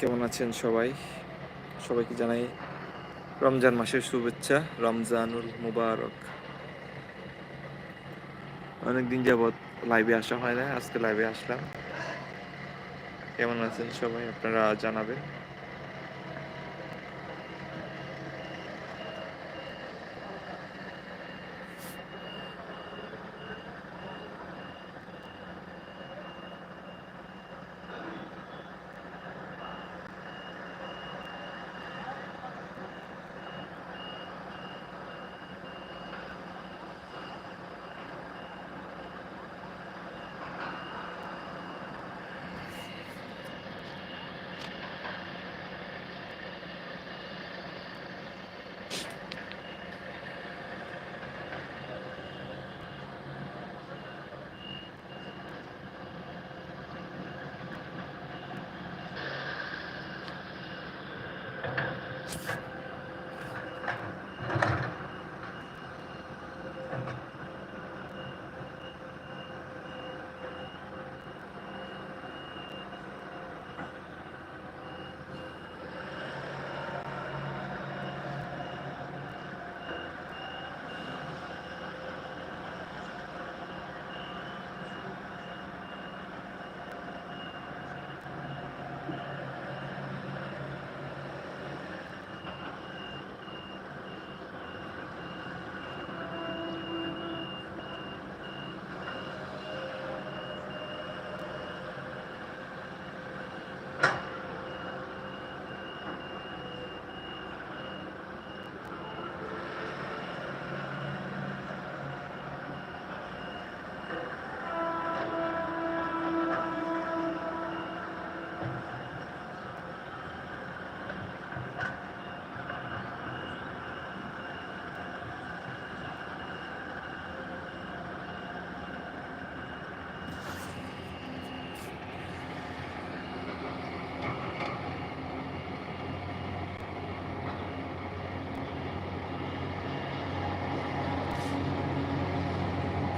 কেমন আছেন সবাই? সবাইকে জানাই রমজান মাসের শুভেচ্ছা, রমজানুল মুবারক। অনেকদিন যাবৎ লাইভে আসা হয় না, আজকে লাইভে আসলাম। কেমন আছেন সবাই, আপনারা জানাবেন।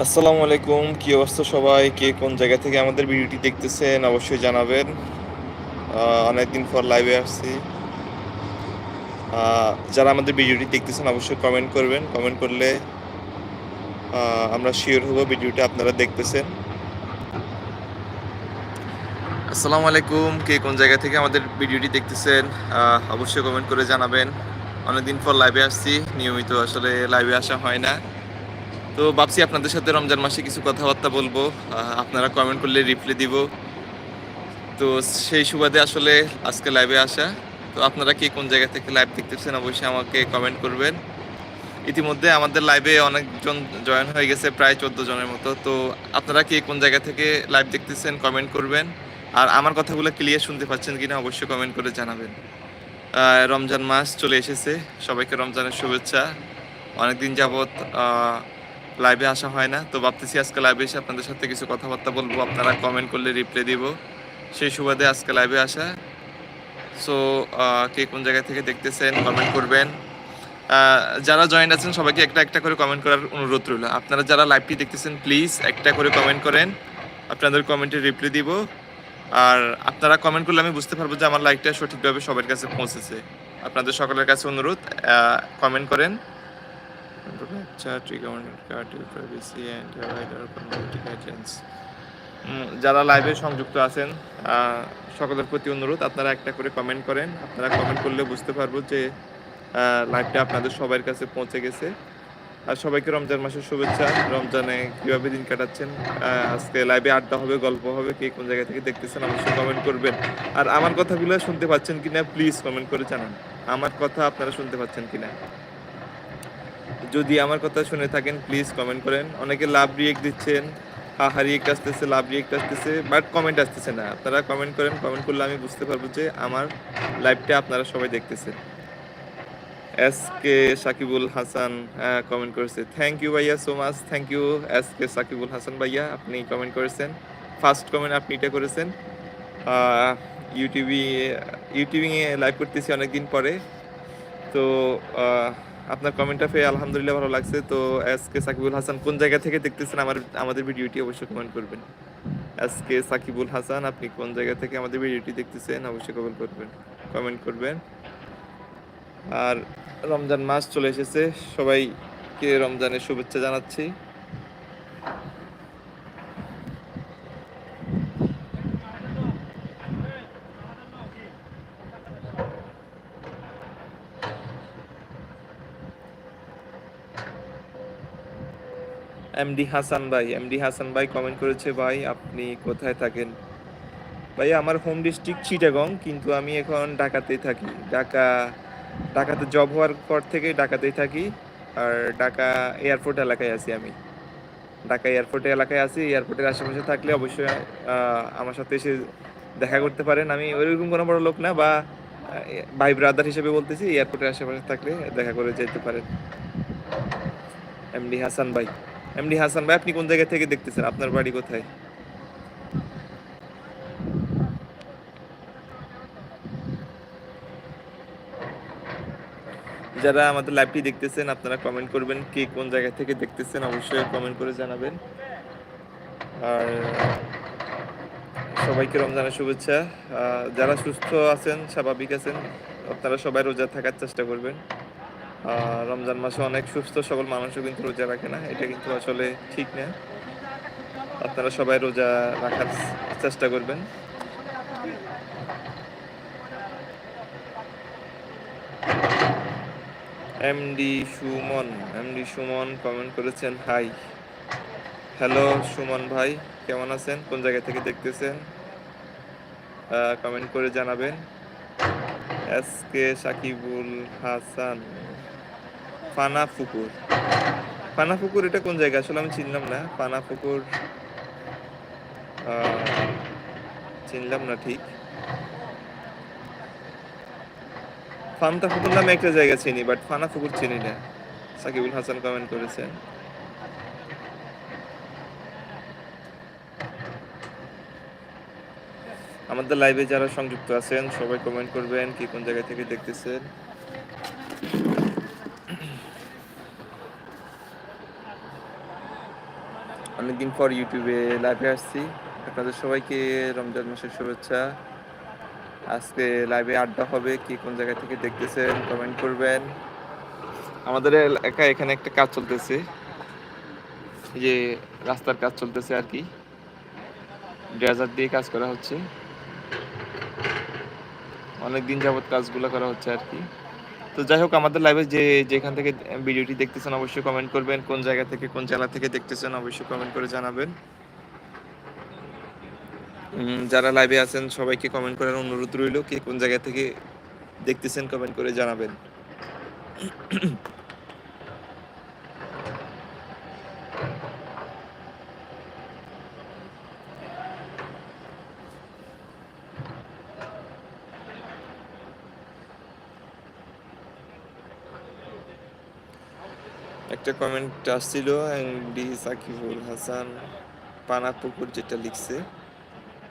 আসসালামু আলাইকুম, কি অবস্থা সবাই? কে কোন জায়গা থেকে আমাদের ভিডিওটি দেখতেছেন অবশ্যই জানাবেন। অনেকদিন পর লাইভে আসছি। যারা আমাদের ভিডিওটি দেখতেছেন অবশ্যই কমেন্ট করবেন। কমেন্ট করলে আমরা শিওর হব ভিডিওটা আপনারা দেখতেছেন। আসসালামু আলাইকুম, কে কোন জায়গা থেকে আমাদের ভিডিওটি দেখতেছেন অবশ্যই কমেন্ট করে জানাবেন। অনেকদিন পর লাইভে আসছি, নিয়মিত আসলে লাইভে আসা হয় না। তো ভাবছি আপনাদের সাথে রমজান মাসে কিছু কথাবার্তা বলব। আপনারা কমেন্ট করলে রিপ্লাই দিব। তো সেই সুবাদে আসলে আজকে লাইভে আসা। তো আপনারা কে কোন জায়গা থেকে লাইভ দেখতেছেন অবশ্যই আমাকে কমেন্ট করবেন। ইতিমধ্যে আমাদের লাইভে অনেকজন জয়েন হয়ে গেছে, প্রায় চোদ্দ জনের মতো। তো আপনারা কে কোন জায়গা থেকে লাইভ দেখতেছেন কমেন্ট করবেন। আর আমার কথাগুলো ক্লিয়ার শুনতে পাচ্ছেন কিনা অবশ্যই কমেন্ট করে জানাবেন। রমজান মাস চলে এসেছে। সবাইকে রমজানের শুভেচ্ছা। অনেকদিন যাবৎ লাইভে আসা হয় না। তো ভাবতেছি আজকে লাইভে এসে আপনাদের সাথে কিছু কথাবার্তা বলব। আপনারা কমেন্ট করলে রিপ্লাই দিব। সেই সুবাদে আজকে লাইভে আসা। সো কে কোন জায়গা থেকে দেখতেছেন কমেন্ট করবেন। যারা জয়েন আছেন, সবাইকে একটা একটা করে কমেন্ট করার অনুরোধ রইল। আপনারা যারা লাইভটি দেখতেছেন প্লিজ একটা করে কমেন্ট করেন। আপনাদের কমেন্টে রিপ্লাই দিব। আর আপনারা কমেন্ট করলে আমি বুঝতে পারব যে আমার লাইকটা সঠিকভাবে সবার কাছে পৌঁছেছে। আপনাদের সকলের কাছে অনুরোধ কমেন্ট করেন। আচ্ছা প্রাইভেসি অ্যান্ড কমিউনিটি গাইডলাইন্স যারা লাইভে সংযুক্ত আছেন সকলের প্রতি অনুরোধ, আপনারা একটা করে কমেন্ট করেন। আপনারা কমেন্ট করলে বুঝতে পারব যে লাইভটা আপনাদের সবার কাছে পৌঁছে গেছে। আর সবাইকে রমজান মাসের শুভেচ্ছা। রমজানে কীভাবে দিন কাটাচ্ছেন? আজকে লাইভে আড্ডা হবে, গল্প হবে, কে কোন জায়গা থেকে দেখতেছেন অবশ্যই কমেন্ট করবেন। আর আমার কথাগুলো শুনতে পাচ্ছেন কিনা প্লিজ কমেন্ট করে জানান। আমার কথা আপনারা শুনতে পাচ্ছেন কিনা? যদি আমার কথা শুনে থাকেন প্লিজ কমেন্ট করেন। অনেকে লাভ রিয়েক্ট দিচ্ছেন হা রিয়েক্ট আসতেছে লাভ রিয়েক্ট আসতেছে বাট কমেন্ট আসতেছে না। আপনারা কমেন্ট করেন কমেন্ট করলে আমি বুঝতে পারব যে আমার লাইভটা আপনারা সবাই দেখতেছেন। S K Sakibul Hasan comment করেছে থ্যাংক ইউ ভাইয়া so much thank you S K Sakibul Hasan ভাইয়া, আপনি কমেন্ট করেছেন। ফার্স্ট কমেন্ট আপনি এটা করেছেন। ইউটিউবে ইউটিউবে লাইভ করতেছি অনেকদিন পরে। তো আপনার কমেন্টটা পেয়ে আলহামদুলিল্লাহ ভালো লাগছে। তো এস কে সাকিবুল হাসান কোন জায়গা থেকে দেখতেছেন? আমার, আমাদের ভিডিওটি অবশ্যই কমেন্ট করবেন। আজকে সাকিবুল হাসান, আপনি কোন জায়গা থেকে আমাদের ভিডিওটি দেখতেছেন? অবশ্যই কমেন্ট করবেন কমেন্ট করবেন। আর রমজান মাস চলে এসেছে। সবাইকে রমজানের শুভেচ্ছা জানাচ্ছি। এমডি হাসান ভাই এমডি হাসান ভাই কমেন্ট করেছে, ভাই, আপনি কোথায় থাকেন? ভাই আমার হোম ডিস্ট্রিক্ট চিটাগং কিন্তু আমি এখন ঢাকাতেই থাকি। ঢাকা, ঢাকাতে জব হওয়ার পর থেকে ঢাকাতেই থাকি। আর ঢাকা এয়ারপোর্ট এলাকায় আছি আমি। ঢাকা এয়ারপোর্ট এলাকায় আছি। এয়ারপোর্টের আশেপাশে থাকলে অবশ্যই আমার সাথে এসে দেখা করতে পারেন। আমি ওইরকম কোনো বড় লোক না, বা ভাই ব্রাদার হিসেবে বলতেছি এয়ারপোর্টের আশেপাশে থাকলে দেখা করে যেতে পারেন। এমডি হাসান ভাই। এমডি হাসান ভাই, আপনি কোন জায়গা থেকে দেখতেছেন? আপনার বাড়ি কোথায়? যারা আমাদের লাইভটি দেখতেছেন, আপনারা কমেন্ট করবেন কে কোন জায়গা থেকে দেখতেছেন, অবশ্যই কমেন্ট করে জানাবেন। আর সবাইকে রমজানের শুভেচ্ছা। যারা সুস্থ আছেন, স্বাভাবিক আছেন, আপনারা সবাই রোজা থাকার চেষ্টা করবেন। রমজান মাসে অনেক সুস্থ সবল মানুষও কিন্তু রোজা রাখে না, এটা কিন্তু আসলে ঠিক না। আপনারা সবাই রোজা রাখার চেষ্টা করবেন। MD Suman MD Suman comment করেছেন হাই হ্যালো সুমন ভাই, কেমন আছেন? কোন জায়গা থেকে দেখতেছেন? কমেন্ট করে জানাবেন। S K Sakibul Hasan. ফানা পুকুর পানা পুকুর এটা কোন জায়গা? আসলে আমি চিনলাম না। পানা পুকুর চিনলাম না ঠিক। ফান্তা পুকুর নামে একটা জায়গা চিনি বাট ফানা পুকুর চিনি না। সাকিবুল হাসান কমেন্ট করেছেন। আমাদের লাইভে যারা সংযুক্ত আছেন, সবাই কমেন্ট করবেন, কি কোন জায়গা থেকে দেখতেছেন। অনেকদিন পর ইউটিউবে লাইভে আসছি। আপনাদের সবাইকে রমজান মাসের শুভেচ্ছা। আজকে লাইভে আড্ডা হবে, কি কোন জায়গা থেকে দেখতেছেন কমেন্ট করবেন। আমাদের এলাকায় এখানে একটা কাজ চলতেছে। যে রাস্তার কাজ চলতেছে আর কি। ড্রেজার দিয়ে কাজ করা হচ্ছে। অনেক দিন যাবত কাজগুলো করা হচ্ছে আর কি। তো যাই হোক, আমাদের লাইভে যে যেখান থেকে ভিডিওটি দেখতেছেন, অবশ্যই কমেন্ট করবেন। কোন জায়গা থেকে, কোন জেলা থেকে দেখতেছেন, অবশ্যই কমেন্ট করে জানাবেন। যারা লাইভে আছেন, সবাইকে কমেন্ট করার অনুরোধ রইল। কে কোন জায়গা থেকে দেখতেছেন কমেন্ট করে জানাবেন। একটা কমেন্ট আসছিল এমডি সাকিবুল হাসান পানাপুকুর যেটা লিখছে।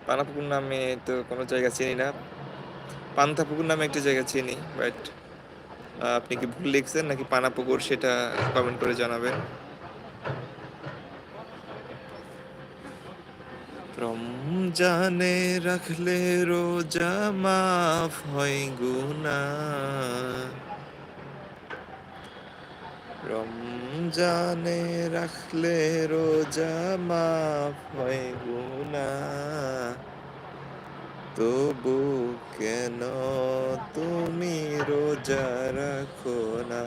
পানাপুকুর নামে তো কোনো জায়গা চিনি না। পান্থাপুকুর নামে একটা জায়গা চিনি বাট আপনি কি ভুল লিখছেন নাকি পানাপুকুর সেটা কমেন্ট করে জানাবেন? রমজানে রাখলে রোজা মাফ হয় গুনা রমজানে রাখলে রোজা মাফ হয় গুনা তবু কেন তুমি রোজা রাখো না?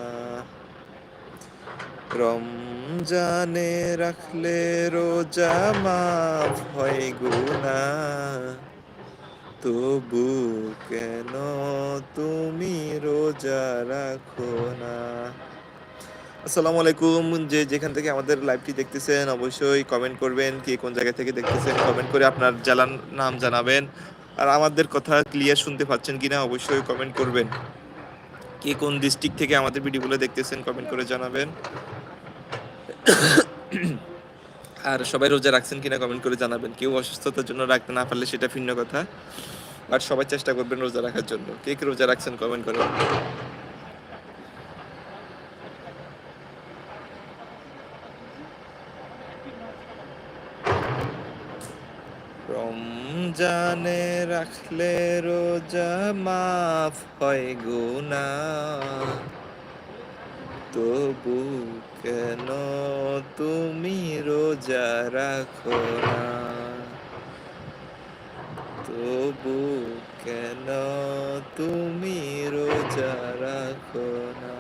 রমজানে রাখলে রোজা মাফ হয় গুনা তবু কেন তুমি রোজা রাখো না? আসসালামু আলাইকুম। যে যেখান থেকে আমাদের লাইভটি দেখতেছেন, অবশ্যই কমেন্ট করবেন, কে কোন জায়গা থেকে দেখতেছেন কমেন্ট করে আপনার জেলার নাম জানাবেন। আর আমাদের কথা ক্লিয়ার শুনতে পাচ্ছেন কিনা, অবশ্যই কমেন্ট করবেন। কে কোন ডিস্ট্রিক্ট থেকে আমাদের ভিডিওগুলো দেখতেছেন কমেন্ট করে জানাবেন। আর সবাই রোজা রাখছেন কিনা কমেন্ট করে জানাবেন। কেউ অসুস্থতার জন্য রাখতে না পারলে সেটা ভিন্ন কথা। আর সবাই চেষ্টা করবেন রোজা রাখার জন্য। কে কে রোজা রাখছেন কমেন্ট করে রাখলে রোজা মাফ হয় গুনা তবু কেন তুমি রোজা রাখো না? তবু কেন তুমি রোজা রাখো না?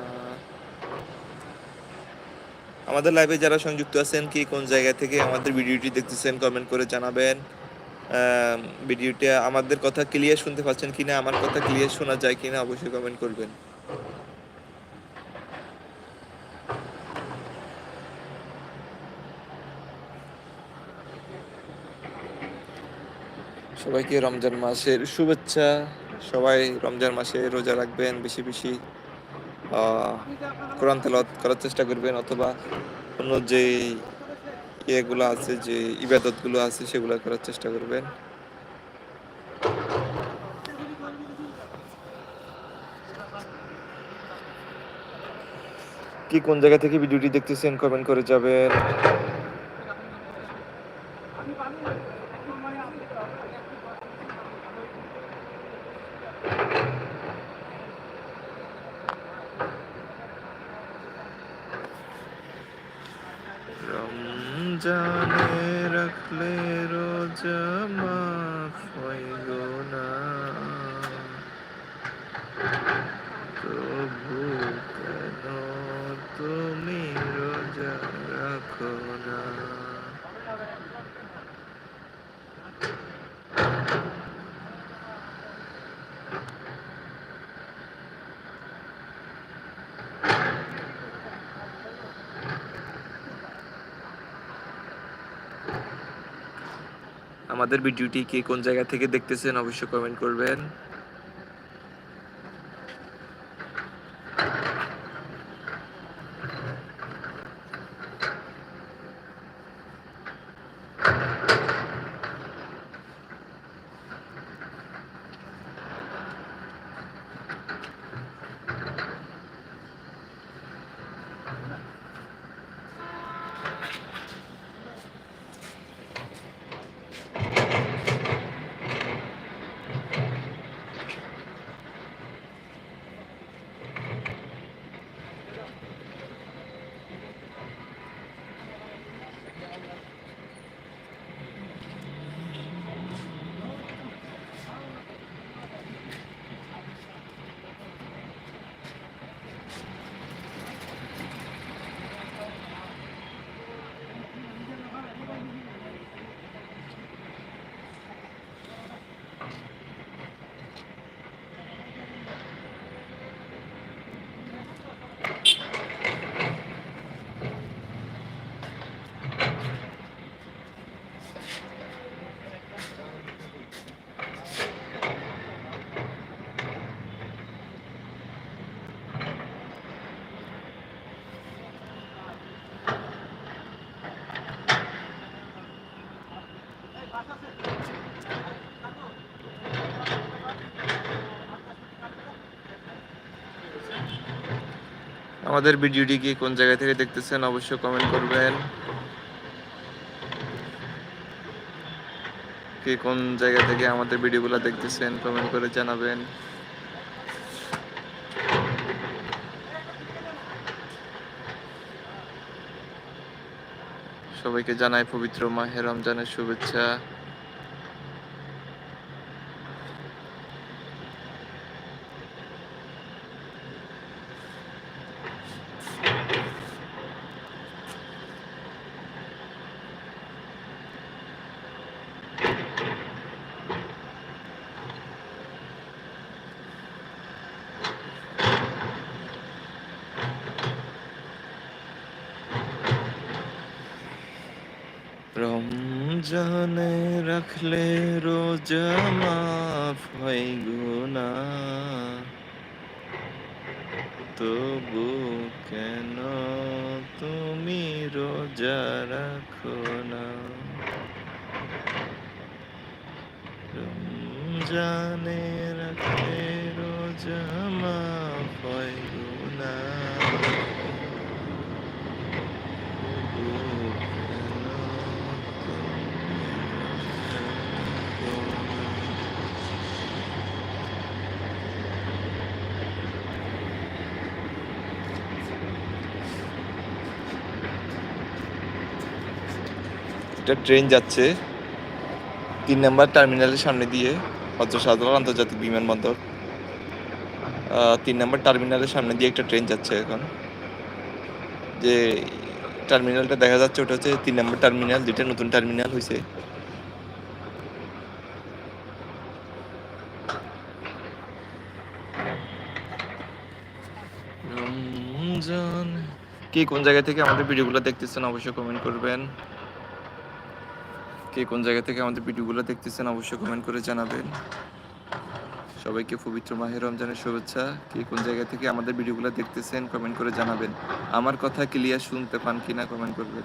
আমাদের লাইভে যারা সংযুক্ত আছেন কি কোন জায়গা থেকে আমাদের ভিডিওটি দেখতেছেন কমেন্ট করে জানাবেন। ভিডিওটা আমাদের কথা ক্লিয়ার শুনতে পাচ্ছেন কিনা, আমার কথা ক্লিয়ার শোনা যায় কিনা অবশ্যই কমেন্ট করবেন। সবাইকে রমজান মাসের শুভেচ্ছা। সবাই রমজান মাসে রোজা রাখবেন বেশি বেশি। কোরআন তেলাওয়াত করার চেষ্টা করবেন অথবা অন্য যে ইয়েগুলো আছে যে ইবাদতগুলো আছে, সেগুলো করার চেষ্টা করবেন। কি কোন জায়গা থেকে ভিডিওটি দেখতেছেন কমেন্ট করে যাবেন রমজানে রাখলে রোজা মাফ হইল না তবু কেন তুমি রোজা রাখো না আমাদের ভিডিওটি কে কোন জায়গা থেকে দেখতেছেন অবশ্যই কমেন্ট করবেন। আমাদের ভিডিওটি কি কোন জায়গা থেকে দেখতেছেন অবশ্যই কমেন্ট করবেন। কে কোন জায়গা থেকে আমাদের ভিডিওগুলো দেখতেছেন কমেন্ট করে জানাবেন। সবাইকে জানাই পবিত্র মাহে রমজানের শুভেচ্ছা। রমজানে রাখলে রোজা মাফ হয় গুনা তবু কেন তুমি রোজা রাখো না? রমজানে রাখলে রোজা মাফ হয় গুনা তবু কেন তুমি রোজা রাখো না? একটা ট্রেন যাচ্ছে তিন নম্বর টার্মিনালের সামনে দিয়ে হজরত শাহজালাল আন্তর্জাতিক বিমানবন্দর। তিন নম্বর টার্মিনালের সামনে দিয়ে একটা ট্রেন যাচ্ছে এখন। যে টার্মিনালটা দেখা যাচ্ছে, ওটা হচ্ছে তিন নম্বর টার্মিনাল যেটা নতুন টার্মিনাল হয়েছে কে কোন জায়গা থেকে আমাদের ভিডিওগুলো দেখতেছেন, অবশ্যই কমেন্ট করবেন। কে কোন জায়গা থেকে আমাদের ভিডিওগুলো দেখতেছেন অবশ্যই কমেন্ট করে জানাবেন। সবাইকে পবিত্র মাহের রমজানের শুভেচ্ছা। কে কোন জায়গা থেকে আমাদের ভিডিওগুলো দেখতেছেন কমেন্ট করে জানাবেন। আমার কথা ক্লিয়ার শুনতে পান কিনা কমেন্ট করবেন।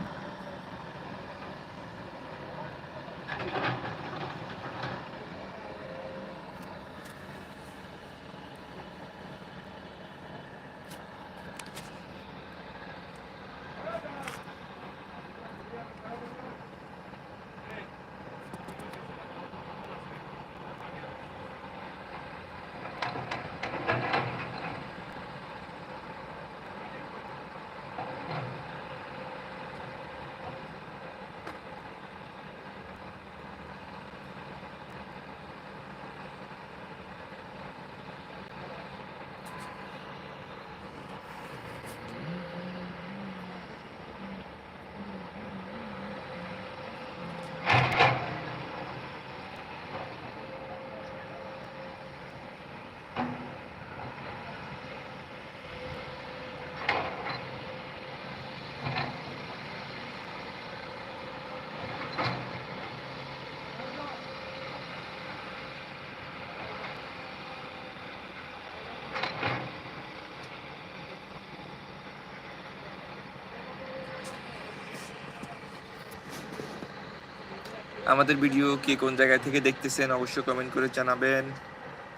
আমাদের ভিডিও কে কোন জায়গায় থেকে দেখতেছেন অবশ্যই কমেন্ট করে জানাবেন।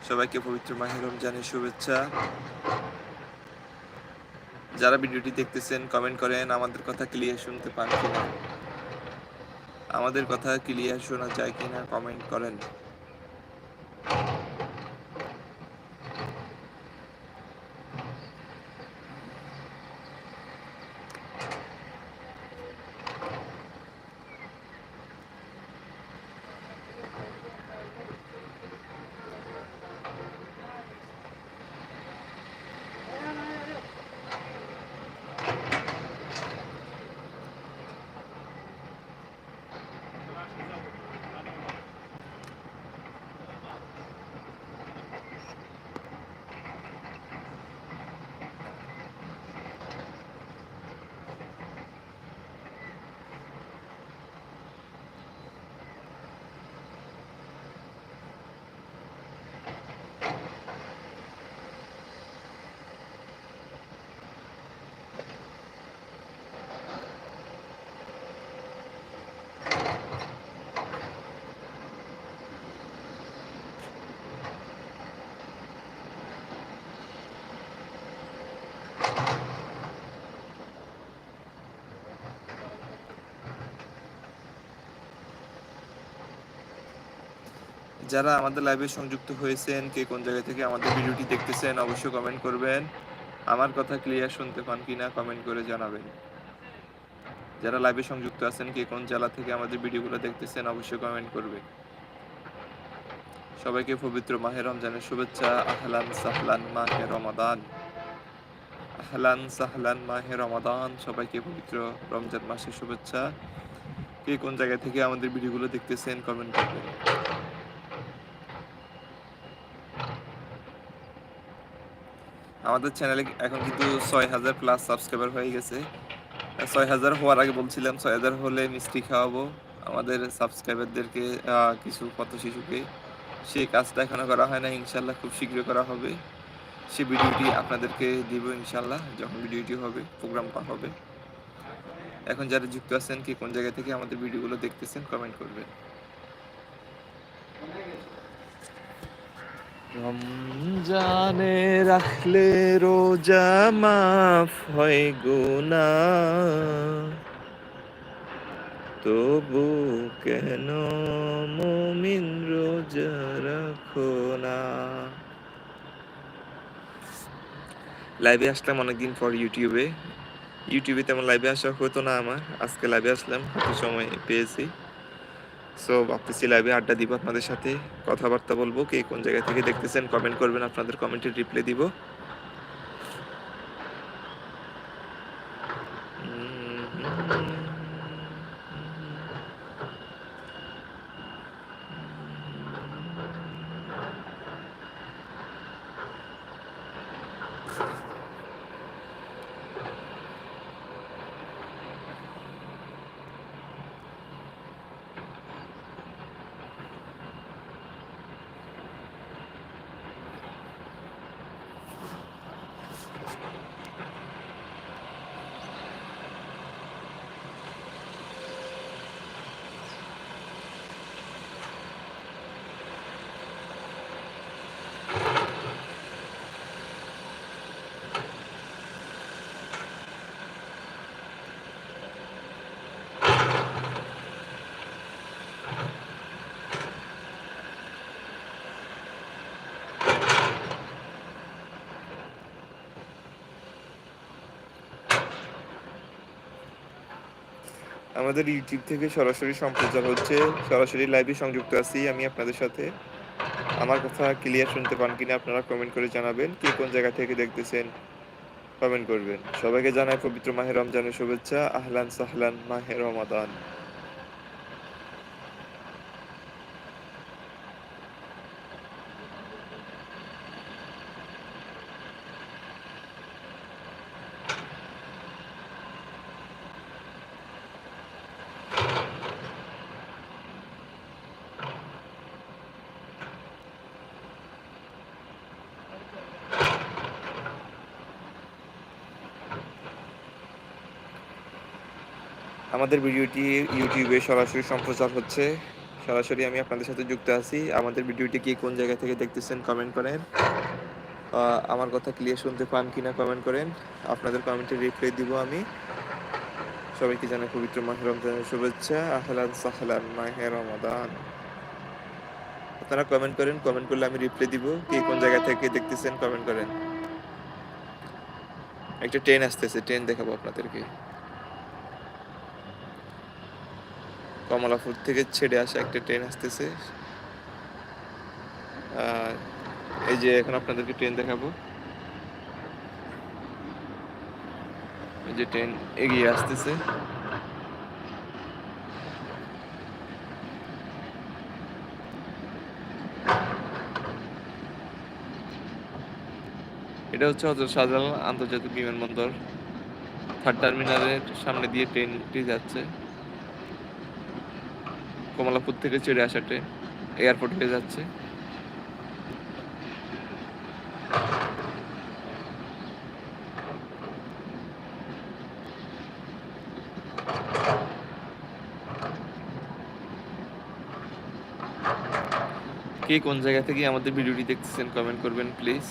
সবাইকে পবিত্র মাহের রমজানের শুভেচ্ছা। যারা ভিডিওটি দেখতেছেন কমেন্ট করেন, আমাদের কথা ক্লিয়ার শুনতে পান কিনা। আমাদের কথা ক্লিয়ার শোনা যায় কিনা কমেন্ট করেন। যারা আমাদের লাইভে সংযুক্ত হয়েছেন, কে কোন জায়গা থেকে আমাদের ভিডিওটি দেখতেছেন, অবশ্যই কমেন্ট করবেন। আমার কথা ক্লিয়ার শুনতে পান কিনা কমেন্ট করে জানাবেন। যারা লাইভে সংযুক্ত আছেন, কে কোন জেলা থেকে আমাদের ভিডিওগুলো দেখতেছেন, অবশ্যই কমেন্ট করবেন। সবাইকে পবিত্র মাহে রমজানের শুভেচ্ছা। আহলান সাহলান মাহে রমাদান। আহলান সাহলান মাহে রমাদান। সবাইকে পবিত্র রমজান মাসের শুভেচ্ছা। কে কোন জায়গা থেকে আমাদের ভিডিওগুলো দেখতেছেন কমেন্ট করবেন। আমাদের চ্যানেলে এখন কিন্তু ছয় হাজার প্লাস সাবস্ক্রাইবার হয়ে গেছে। ছয় হাজার হওয়ার আগে বলছিলাম, ছয় হাজার হলে মিষ্টি খাওয়াবো। আমাদের সাবস্ক্রাইবারদেরকে কিছু পথ শিশুকে। সেই কাজটা এখনও করা হয় না, ইনশাল্লাহ খুব শীঘ্রই করা হবে। সে ভিডিওটি আপনাদেরকে দিব ইনশাল্লাহ, যখন ভিডিওটি হবে প্রোগ্রামটা হবে। এখন যারা যুক্ত আছেন, কি কোন জায়গা থেকে আমাদের ভিডিওগুলো দেখতেছেন কমেন্ট করবেন। রমজানে রাখলে রোজা মাফ হয় গুনা তবু কেন মমিন রোজা রাখো না? লাইভে আসলাম অনেকদিন পর ইউটিউবে ইউটিউবে তেমন লাইভে আসা হতো না আমার। আজকে লাইভে আসলাম, একটু সময় পেয়েছি। সো ভাবতেছি লাইভে আড্ডা দিব, আপনাদের সাথে কথাবার্তা বলব। কে কোন জায়গা থেকে দেখতেছেন কমেন্ট করবেন, আপনাদের কমেন্টের রিপ্লাই দিব। আমাদের ইউটিউব থেকে সরাসরি সম্প্রচার হচ্ছে। সরাসরি লাইভে সংযুক্ত আছি আমি আপনাদের সাথে। আমার কথা ক্লিয়ার শুনতে পান কিনা আপনারা কমেন্ট করে জানাবেন। কে কোন জায়গা থেকে দেখতেছেন কমেন্ট করবেন। সবাইকে জানাই পবিত্র মাহে রমজানের শুভেচ্ছা। আহলান সাহলান মাহে রমাদান। আমাদের ভিডিওটি ইউটিউবে সরাসরি সম্প্রচার হচ্ছে। সরাসরি আমি আপনাদের সাথে যুক্ত আছি। আমাদের ভিডিওটি কি কোন জায়গা থেকে দেখতেছেন কমেন্ট করেন। আমার কথা ক্লিয়ার শুনতে পান কিনা কমেন্ট করেন। আপনাদের কমেন্টে রিপ্লাই দিব আমি। সবাইকে জানাই পবিত্র মাহে রমজানের শুভেচ্ছা। আহলান সাহলান মাহে রমাদান আপনারা কমেন্ট করেন। কমেন্ট করলে আমি রিপ্লাই দিব। কে কোন জায়গা থেকে দেখতেছেন কমেন্ট করেন। একটা ট্রেন আসতেছে। ট্রেন দেখাবো আপনাদেরকে। কমলাপুর থেকে ছেড়ে আসা একটা ট্রেন আসতেছে। এই যে এখন আপনাদেরকে ট্রেন দেখাবো। এই যে ট্রেন এগিয়ে আসতেছে। এটা হচ্ছে হজরত শাহজালাল আন্তর্জাতিক বিমানবন্দর। থার্ড টার্মিনালের সামনে দিয়ে ট্রেনটি যাচ্ছে। কমলাপুর থেকে ছেড়ে আসা ট্রেন এয়ারপোর্ট হয়ে যাচ্ছে। কে কোন জায়গা থেকে আমাদের ভিডিওটি দেখতেছেন কমেন্ট করবেন প্লিজ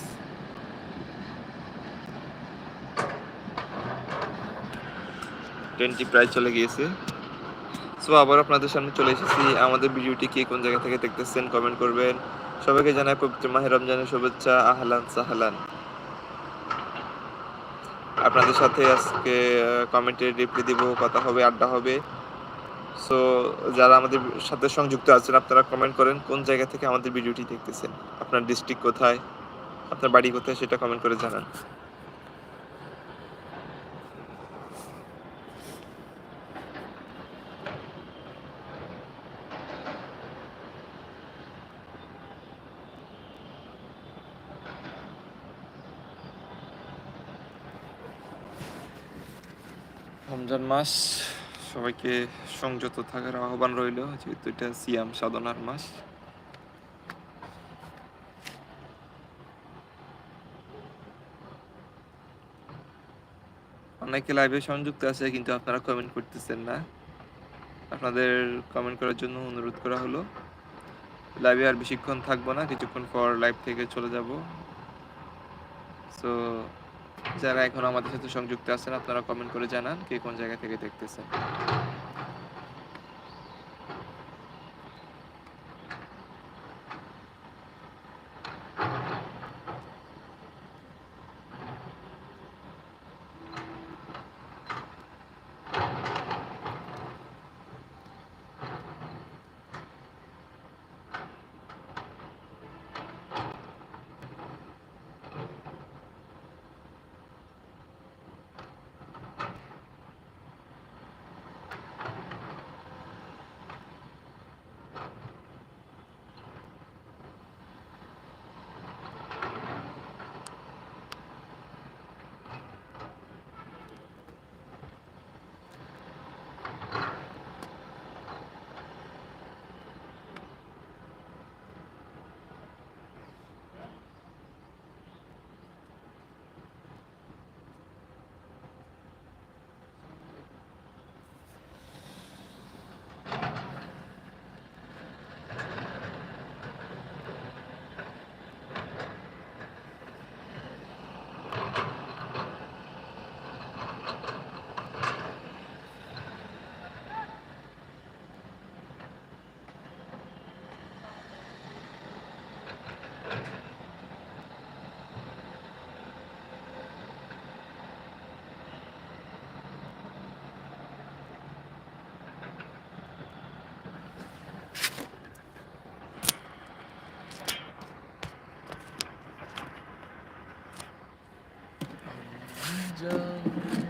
ট্রেনটি প্রায় চলে গিয়েছে। সো আবার আপনাদের সামনে চলে এসেছি। আমাদের ভিডিওটি কে কোন জায়গা থেকে দেখতেছেন কমেন্ট করবেন। সবাইকে জানাই পবিত্র মাহের রমজানের শুভেচ্ছা। আহলান সাহলান। আপনাদের সাথে আজকে কমেন্টে রিপ্লাই দিব, কথা হবে, আড্ডা হবে। সো যারা আমাদের সাথে সংযুক্ত আছেন, আপনারা কমেন্ট করেন কোন জায়গা থেকে আমাদের ভিডিওটি দেখতেছেন। আপনার ডিস্ট্রিক্ট কোথায়? আপনার বাড়ি কোথায়, সেটা কমেন্ট করে জানান। রমজান মাস, সবাইকে সংযত থাকার আহ্বান রইল, যেহেতু এটা সিয়াম সাধনার মাস। অনেকে লাইভে সংযুক্ত আছে, কিন্তু আপনারা কমেন্ট করতেছেন না। আপনাদের কমেন্ট করার জন্য অনুরোধ করা হলো। লাইভে আর বেশিক্ষণ থাকব না, কিছুক্ষণ পর লাইভ থেকে চলে যাব। সো যারা এখন আমাদের সাথে সংযুক্ত আছেন, আপনারা কমেন্ট করে জানান কে কোন জায়গা থেকে দেখতেছেন। can